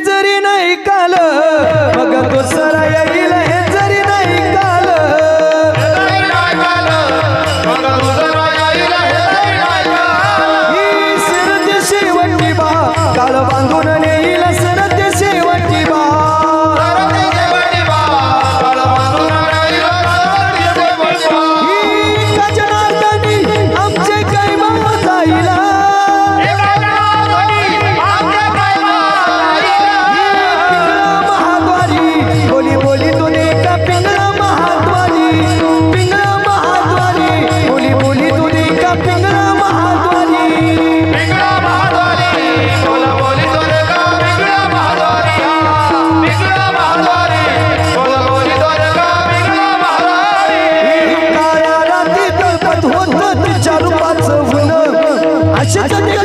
जरी नाही काल मग दुसरा येईल 確かめ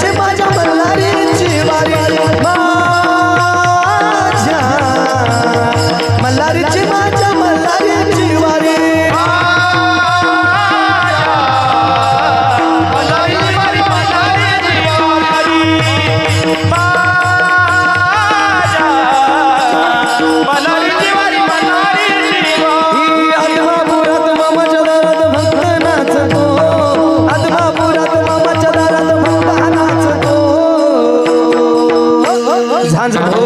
Chưa. 潘子馒